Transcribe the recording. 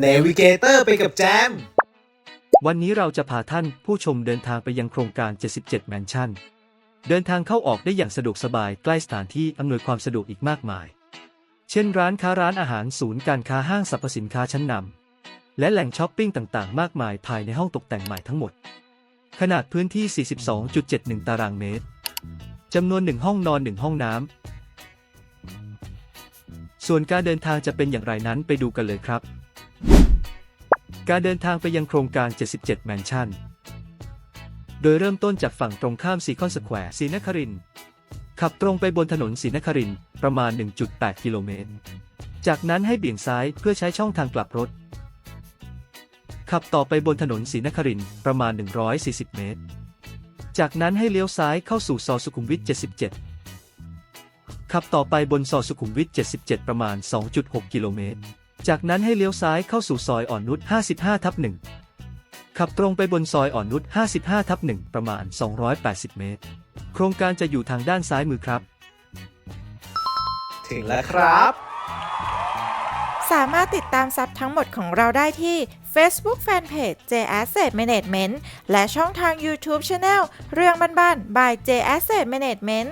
เนวิเกเตอร์ไปกับแจม วันนี้เราจะพาท่านผู้ชมเดินทางไปยังโครงการ 77 แมนชั่น เดินทางเข้าออกได้อย่างสะดวกสบายใกล้สถานที่อำนวยความสะดวกอีกมากมาย เช่นร้านค้าร้านอาหารศูนย์การค้าห้างสรรพสินค้าชั้นนำและแหล่งช้อปปิ้งต่างๆ มากมายภายในห้องตกแต่งใหม่ทั้งหมด ขนาดพื้นที่ 42.71 ตารางเมตรจำนวน1ห้องนอน1ห้องน้ำส่วนการเดินทางจะเป็นอย่างไรนั้นไปดูกันเลยครับ การเดินทางไปยังโครงการ 77 แมนชั่น โดยเริ่มต้นจากฝั่งตรงข้ามซีคอนสแควร์ศรีนครินขับตรงไปบนถนนศรีนครินประมาณ 1.8 กิโลเมตร จากนั้นให้เบี่ยงซ้ายเพื่อใช้ช่องทางกลับรถ ขับต่อไปบนถนนศรีนครินประมาณ 140 เมตร จากนั้นให้เลี้ยวซ้ายเข้าสู่ซอยสุขุมวิท 77 ขับต่อไปบนซอยสุขุมวิท 77 ประมาณ 2.6 กิโลเมตร จากนั้นให้เลี้ยวซ้ายเข้าสู่ซอยอ่อนนุช 55 ทับ1ขับตรงไปบนซอยอ่อนนุช 55 ทับ1ประมาณ 280 เมตร โครงการจะอยู่ทางด้านซ้ายมือครับ ถึงแล้วครับ สามารถติดตามซับทั้งหมดของเราได้ที่ Facebook Fanpage J Asset Management และช่องทาง YouTube Channel เรื่องบ้านๆ by J Asset Management